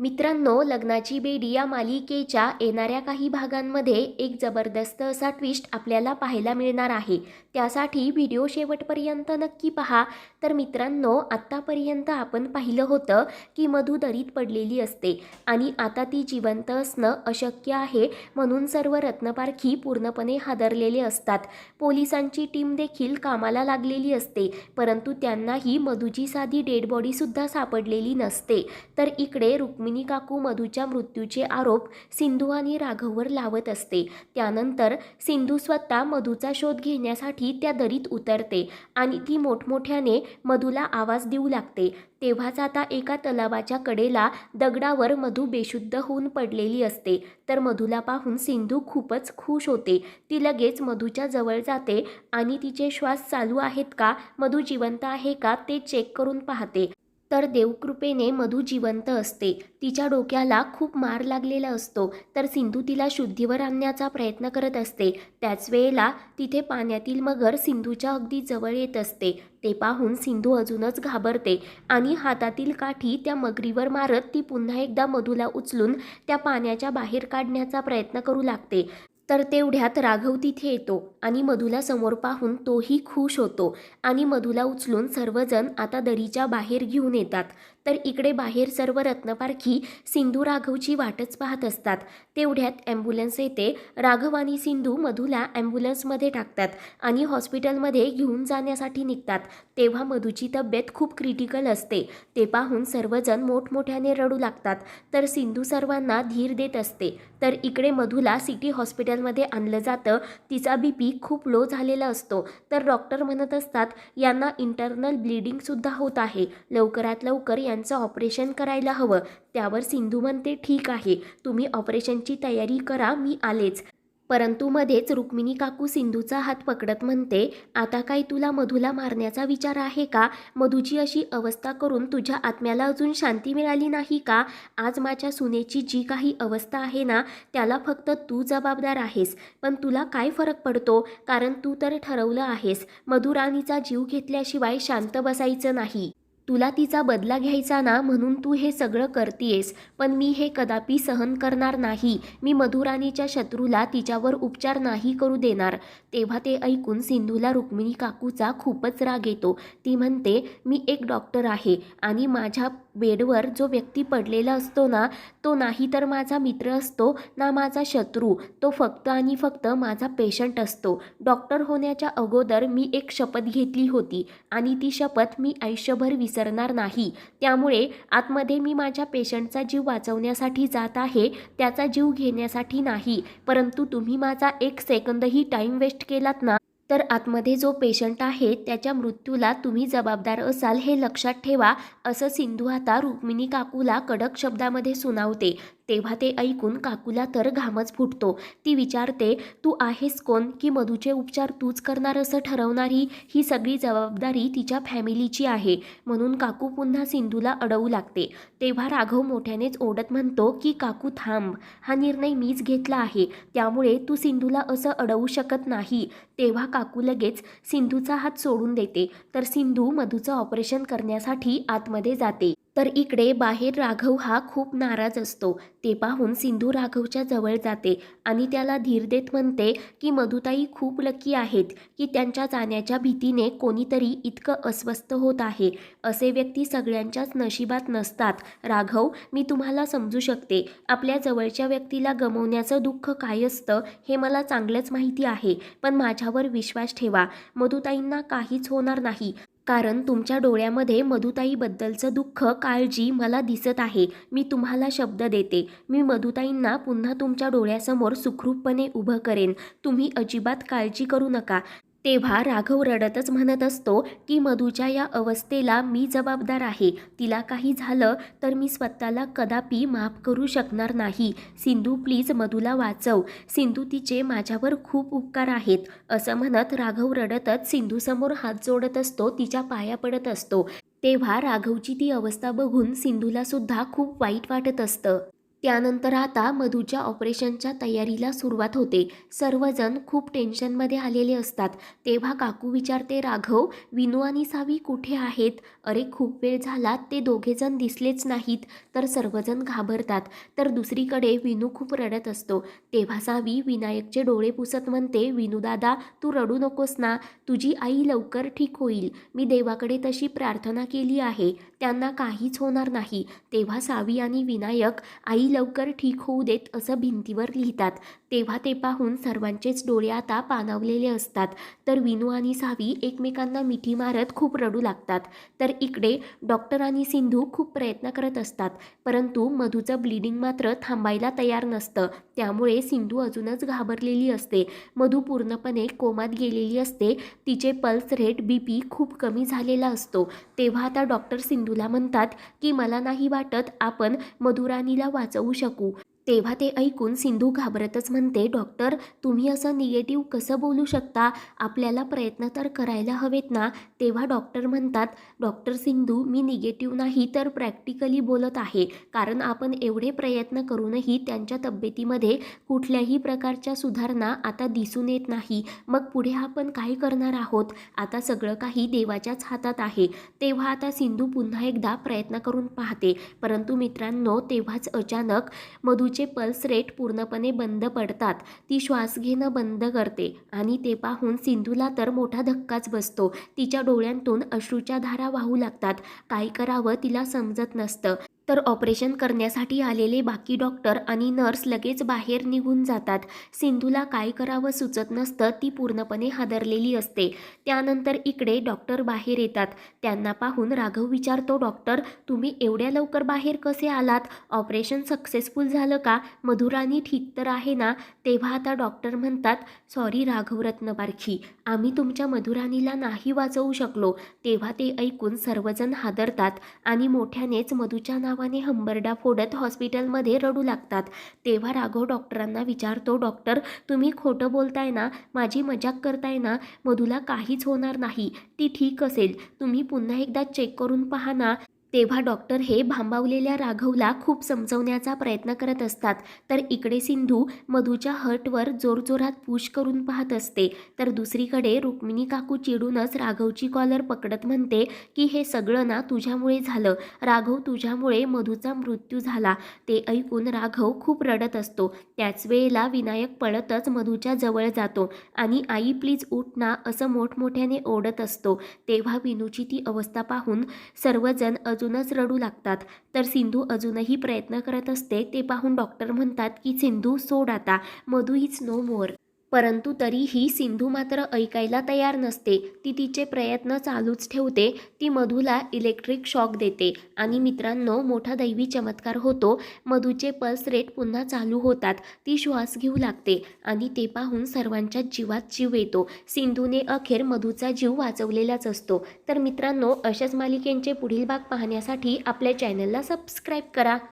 मित्रांनो लग्नाची बेडी या मालिकेच्या येणाऱ्या काही भागांमध्ये एक जबरदस्त असा ट्विस्ट आपल्याला पाहायला मिळणार आहे. त्यासाठी व्हिडिओ शेवटपर्यंत नक्की पहा. तर मित्रांनो आत्तापर्यंत आपण पाहिलं होतं की मधु दरीत पडलेली असते आणि आता ती जिवंत असणं अशक्य आहे म्हणून सर्व रत्नपारखी पूर्णपणे हादरलेले असतात. पोलिसांची टीम देखील कामाला लागलेली असते परंतु त्यांनाही मधुची साधी डेड बॉडीसुद्धा सापडलेली नसते. तर इकडे रुक्मिणी काकू मधूच्या मृत्यूचे आरोप सिंधू आणि राघववर लावत असते. त्यानंतर सिंधू स्वतः मधूचा शोध घेण्यासाठी त्या दरीत उतरते आणि ती मोठमोठ्याने मधूला आवाज देऊ लागते. तेव्हाच आता एका तलावाच्या कडेला दगडावर मधू बेशुद्ध होऊन पडलेली असते. तर मधूला पाहून सिंधू खूपच खुश होते. ती लगेच मधूच्या जवळ जाते आणि तिचे श्वास चालू आहेत का? मधू जिवंत आहे का? ते चेक करून पाहते. तर देवकृपेने मधू जिवंत असते. तिच्या डोक्याला खूप मार लागलेला असतो. तर सिंधू तिला शुद्धीवर आणण्याचा प्रयत्न करत असते. त्याच वेळेला तिथे पाण्यातील मगर सिंधूच्या अगदी जवळ येत असते. ते पाहून सिंधू अजूनच घाबरते आणि हातातील काठी त्या मगरीवर मारत ती पुन्हा एकदा मधूला उचलून त्या पाण्याच्या बाहेर काढण्याचा प्रयत्न करू लागते. तर तेवढ्यात राघव तिथे येतो आणि मधूला समोर पाहून तोही खुश होतो आणि मधूला उचलून सर्वजण आता दरीच्या बाहेर घेऊन येतात. तर इकडे बाहेर सर्व रत्नपारखी सिंधू राघवची वाटच पाहत असतात. तेवढ्यात ॲम्ब्युलन्स येते. राघव आणि सिंधू मधूला ॲम्ब्युलन्समध्ये टाकतात आणि हॉस्पिटलमध्ये घेऊन जाण्यासाठी निघतात. तेव्हा मधूची तब्येत खूप क्रिटिकल असते. ते पाहून सर्वजण मोठमोठ्याने रडू लागतात. तर सिंधू सर्वांना धीर देत असते. तर इकडे मधूला सिटी हॉस्पिटलमध्ये आणलं जातं. तिचा बी पी खूप लो झालेला असतो. तर डॉक्टर म्हणत असतात यांना इंटरनल ब्लिडिंगसुद्धा होत आहे. लवकरात लवकर त्यांचं ऑपरेशन करायला हवं. त्यावर सिंधू म्हणते ठीक आहे. तुम्ही ऑपरेशनची तयारी करा मी आलेच. परंतु मध्येच रुक्मिणी काकू सिंधूचा हात पकडत म्हणते आता काय तुला मधूला मारण्याचा विचार आहे का? मधूची अशी अवस्था करून तुझ्या आत्म्याला अजून शांती मिळाली नाही का? आज माझ्या सुनेची जी काही अवस्था आहे ना त्याला फक्त तू जबाबदार आहेस. पण तुला काय फरक पडतो? कारण तू तर ठरवलं आहेस. मधुराणीचा जीव घेतल्याशिवाय शांत बसायचं नाही. तुला तिचा बदला घ्यायचा ना म्हणून तू हे सगळं करतीयस पण मी हे कदापि सहन करणार नाही. मी मधुराणीच्या शत्रूला तिच्यावर उपचार नाही करू देणार. तेव्हा ते ऐकून सिंधूला रुक्मिणी काकूचा खूपच राग येतो. ती म्हणते मी एक डॉक्टर आहे आणि माझ्या बेडवर जो व्यक्ती पडलेला असतो ना तो नाही तर माझा मित्र असतो ना माझा शत्रू. तो फक्त आणि फक्त माझा पेशंट असतो. डॉक्टर होण्याच्या अगोदर मी एक शपथ घेतली होती आणि ती शपथ मी आयुष्यभर विसरणार नाही. त्यामुळे आतमध्ये मी माझ्या पेशंटचा जीव वाचवण्यासाठी जात आहे त्याचा जीव घेण्यासाठी नाही. परंतु तुम्ही माझा एक सेकंदही टाईम वेस्ट केलात ना तर आतमध्ये जो पेशंट आहे त्याच्या मृत्यूला तुम्ही जबाबदार असाल हे लक्षात ठेवा असं सिंधू आता रुक्मिणी काकूला कडक शब्दामध्ये सुनावते. तेव्हा ते ऐकून काकूला तर घामच फुटतो. ती विचारते तू आहेस कोण? की मधूचे उपचार तूच करणार असं ठरवणारी ही सगळी जबाबदारी तिच्या फॅमिलीची आहे. म्हणून काकू पुन्हा सिंधूला अडवू लागते. तेव्हा राघव मोठ्यानेच ओढत म्हणतो की काकू थांब हा निर्णय मीच घेतला आहे. त्यामुळे तू सिंधूला असं अडवू शकत नाही. तेव्हा काकू लगेच सिंधूचा हात सोडून देते. तर सिंधू मधूचं ऑपरेशन करण्यासाठी आतमध्ये जाते. तर इकडे बाहेर राघव हा खूप नाराज असतो. ते पाहून सिंधू राघवच्या जवळ जाते आणि त्याला धीर देत म्हणते की मधुताई खूप लकी आहेत की त्यांच्या जाण्याच्या भीतीने कोणीतरी इतकं अस्वस्थ होत आहे. असे व्यक्ती सगळ्यांच्याच नशिबात नसतात. राघव मी तुम्हाला समजू शकते. आपल्या जवळच्या व्यक्तीला गमवण्याचं दुःख काय असतं हे मला चांगलंच माहिती आहे. पण माझ्यावर विश्वास ठेवा. मधुताईंना काहीच होणार नाही. कारण तुमच्या डोळ्यामध्ये मधुताईबद्दलचं दुःख काळजी मला दिसत आहे. मी तुम्हाला शब्द देते. मी मधुताईंना पुन्हा तुमच्या डोळ्यासमोर सुखरूपपणे उभं करेन. तुम्ही अजिबात काळजी करू नका. तेव्हा राघव रडतच म्हणत असतो की मधूच्या या अवस्थेला मी जबाबदार आहे. तिला काही झालं तर मी स्वतःला कदापि माफ करू शकणार नाही. सिंधू प्लीज मधूला वाचव. सिंधू तिचे माझ्यावर खूप उपकार आहेत. असं म्हणत राघव रडतच सिंधूसमोर हात जोडत असतो तिच्या पाया पडत असतो. तेव्हा राघवची ती अवस्था बघून सिंधूला सुद्धा खूप वाईट वाटत असतं. त्यानंतर आता मधूच्या ऑपरेशनच्या तयारीला सुरुवात होते. सर्वजण खूप टेन्शनमध्ये आलेले असतात. तेव्हा काकू विचारते राघव विनू आणि सावी कुठे आहेत? अरे खूप वेळ झाला ते दोघेजण दिसलेच नाहीत. तर सर्वजण घाबरतात. तर दुसरीकडे विनू खूप रडत असतो. तेव्हा सावी विनायकचे डोळे पुसत म्हणते विनू दादा तू रडू नकोस ना. तुझी आई लवकर ठीक होईल. मी देवाकडे तशी प्रार्थना केली आहे. त्यांना काहीच होणार नाही. तेव्हा सावी आणि विनायक आई लवकर ठीक होऊ देत असं भिंतीवर लिहितात. तेव्हा ते पाहून सर्वांचेच डोळे आता पाणावलेले असतात. तर विनू आणि सावी एकमेकांना मिठी मारत खूप रडू लागतात. तर इकडे डॉक्टर आणि सिंधू खूप प्रयत्न करत असतात. परंतु मधूचं ब्लिडिंग मात्र थांबायला तयार नसतं. त्यामुळे सिंधू अजूनच घाबरलेली असते. मधू पूर्णपणे कोमात गेलेली असते. तिचे पल्स रेट बी पी खूप कमी झालेला असतो. तेव्हा आता डॉक्टर सिंधूला म्हणतात की मला नाही वाटत आपण मधुराणीला वाचवू शकू. तेव्हा ते ऐकून सिंधू घाबरतच म्हणते डॉक्टर तुम्ही असं निगेटिव्ह कसं बोलू शकता? आपल्याला प्रयत्न तर करायला हवेत ना? तेव्हा डॉक्टर म्हणतात डॉक्टर सिंधू मी निगेटिव्ह नाही तर प्रॅक्टिकली बोलत आहे. कारण आपण एवढे प्रयत्न करूनही त्यांच्या तब्येतीमध्ये कुठल्याही प्रकारच्या सुधारणा आता दिसून येत नाही. मग पुढे आपण काय करणार आहोत? आता सगळं काही देवाच्याच हातात आहे. तेव्हा आता सिंधू पुन्हा एकदा प्रयत्न करून पाहते. परंतु मित्रांनो तेव्हाच अचानक मधूचे पल्स रेट पूर्णपणे बंद पडतात ती श्वास घेणं बंद करते आणि ते पाहून सिंधूला तर मोठा धक्काच बसतो. तिच्या डोळ्यांतून अश्रूच्या धारा वाहू लागतात. काय करावं तिला समजत नसतं. तर ऑपरेशन करण्यासाठी आलेले बाकी डॉक्टर आणि नर्स लगेच बाहेर निघून जातात. सिंधूला काय करावं सुचत नसतं ती पूर्णपणे हादरलेली असते. त्यानंतर इकडे डॉक्टर बाहेर येतात. त्यांना पाहून राघव विचारतो डॉक्टर तुम्ही एवढ्या लवकर बाहेर कसे आलात? ऑपरेशन सक्सेसफुल झालं का? मधुराणी ठीक तर आहे ना? तेव्हा आता डॉक्टर म्हणतात सॉरी राघवरत्न बारखी आम्ही तुमच्या मधुराणीला नाही वाचवू शकलो. तेव्हा ते ऐकून सर्वजण हादरतात आणि मोठ्यानेच मधूच्या नावाने हंबरडा फोडत हॉस्पिटलमध्ये रडू लागतात. तेव्हा राघव डॉक्टरांना विचारतो डॉक्टर तुम्ही खोटं बोलताय ना? माझी मजाक करताय ना? मधूला काहीच होणार नाही. ती ठीक असेल. तुम्ही पुन्हा एकदा चेक करून पहा ना. तेव्हा डॉक्टर हे भांबावलेल्या राघवला खूप समजवण्याचा प्रयत्न करत असतात. तर इकडे सिंधू मधूच्या हर्टवर जोरजोरात पुश करून पाहत असते. तर दुसरीकडे रुक्मिणी काकू चिडूनच राघवची कॉलर पकडत म्हणते की हे सगळं ना तुझ्यामुळे झालं. राघव तुझ्यामुळे मधूचा मृत्यू झाला. ते ऐकून राघव खूप रडत असतो. त्याच वेळेला विनायक पळतच मधूच्या जवळ जातो आणि आई प्लीज उठ ना असं मोठमोठ्याने ओढत असतो. तेव्हा विनूची ती अवस्था पाहून सर्वजण अजूनच रडू लागतात. तर सिंधू अजूनही प्रयत्न करत असते ते पाहून डॉक्टर म्हणतात की सिंधू सोड आता. मधू इज नो मोर परंतु तरीही सिंधू मात्र ऐकायला तयार नसते. ती तिचे प्रयत्न चालूच ठेवते. ती मधूला इलेक्ट्रिक शॉक देते. आणि मित्रांनो मोठा दैवी चमत्कार होतो. मधूचे पल्स रेट पुन्हा चालू होतात. ती श्वास घेऊ लागते. आणि ते पाहून सर्वांच्या जीवात जीव येतो. सिंधूने अखेर मधूचा जीव वाचवलेलाच असतो. तर मित्रांनो अशाच मालिकेंचे पुढील भाग पाहण्यासाठी आपल्या चॅनलला सबस्क्राईब करा.